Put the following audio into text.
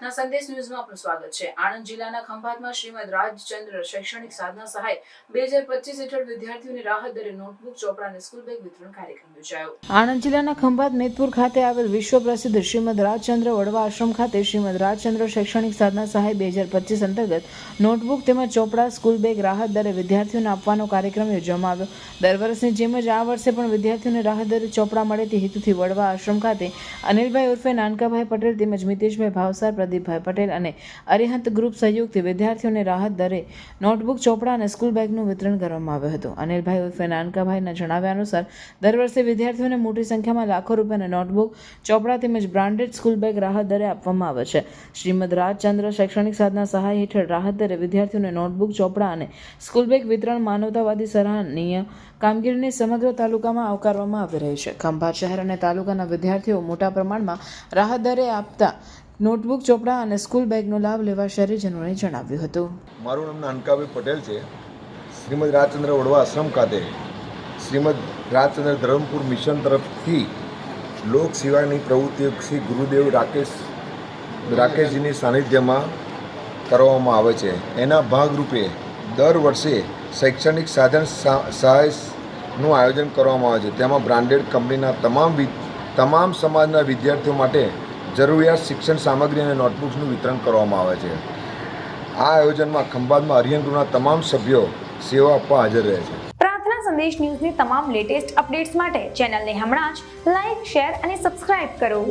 પ્રાર્થના સંદેશ ન્યૂઝમાં આપનું સ્વાગત છે. આણંદ જિલ્લાના ખંભાતમાં શ્રીમદ રાજચંદ્ર શૈક્ષણિક સાધના સહાય બે હજાર પચીસ હેઠળ વિદ્યાર્થીઓને રાહત દરે નોટબુક, ચોપડા અને સ્કૂલ બેગ વિતરણ કાર્યક્રમ યોજાયો. આણંદ જિલ્લાના ખંભાત મેદપુર ખાતે આવેલ વિશ્વ પ્રસિદ્ધ શ્રીમદ રાજચંદ્ર વડવા આશ્રમ ખાતે શ્રીમદ રાજચંદ્ર શૈક્ષણિક સાધના સહાય બે હજાર પચીસ અંતર્ગત નોટબુક તેમજ ચોપડા, સ્કૂલ બેગ રાહત દરે વિદ્યાર્થીઓને આપવાનો કાર્યક્રમ યોજવામાં આવ્યો. દર વર્ષની જેમ જ આ વર્ષે પણ વિદ્યાર્થીઓને રાહત દરે ચોપડા મળે તે હેતુથી વડવા આશ્રમ ખાતે અનિલભાઈ ઉર્ફે નાનકાભાઈ પટેલ તેમજ મિતેશભાઈ ભાવસાર પ્રદીપભાઈ પટેલ અને અરિહંત ગ્રુપ સહયોગથી વિદ્યાર્થીઓને રાહત દરે નોટબુક, ચોપડા અને સ્કૂલ બેગનું વિતરણ કરવામાં આવ્યું હતું. અનિલભાઈ ઉર્ફે નાનકાભાઈના જણાવ્યા અનુસાર, દર વર્ષે વિદ્યાર્થીઓને મોટી સંખ્યામાં લાખો રૂપિયાના નોટબુક, ચોપડા તેમજ બ્રાન્ડેડ સ્કૂલ બેગ રાહત દરે આપવામાં આવે છે. શ્રીમદ રાજચંદ્ર શૈક્ષણિક સાધના સહાય હેઠળ રાહત દરે વિદ્યાર્થીઓને નોટબુક, ચોપડા અને સ્કૂલ બેગ વિતરણ માનવતાવાદી સરાહનીય કામગીરીને સમગ્ર તાલુકામાં આવકારવામાં આવી રહી છે. ખંભાત શહેર અને તાલુકાના વિદ્યાર્થીઓ મોટા પ્રમાણમાં રાહત દરે આપતા નોટબુક, ચોપડા અને સ્કૂલ બેગનો લાભ લેવા શહેરીજનોને જણાવ્યું હતું. મારું નામ નાનકાભાઈ પટેલ છે. શ્રીમદ રાજચંદ્ર વડવા આશ્રમ ખાતે શ્રીમદ રાજચંદ્ર ધરમપુર મિશન તરફથી લોક સેવાની પ્રવૃત્તિઓ શ્રી ગુરુદેવ રાકેશ, રાકેશજીની સાનિધ્યમાં કરવામાં આવે છે. એના ભાગરૂપે દર વર્ષે શૈક્ષણિક સાધન સહાયનું આયોજન કરવામાં આવે છે. તેમાં બ્રાન્ડેડ કંપનીના તમામ તમામ સમાજના વિદ્યાર્થીઓ માટે જરૂરિયાત, શિક્ષણ સામગ્રી અને નોટબુક્સનું વિતરણ કરવામાં આવે છે. આ આયોજનમાં ખંભાતમાં અરિયંગૃહના તમામ સભ્યો સેવા આપવા હાજર રહે છે. પ્રાર્થના સંદેશ ન્યૂઝની તમામ લેટેસ્ટ અપડેટ્સ માટે ચેનલને હમણાં જ લાઇક શેર અને સબસ્ક્રાઇબ કરો.